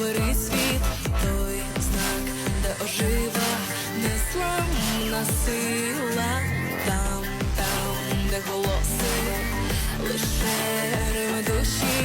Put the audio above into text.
Обери світ, той знак, де ожива, несламна сила, там, там, де голоси, лише рими душі.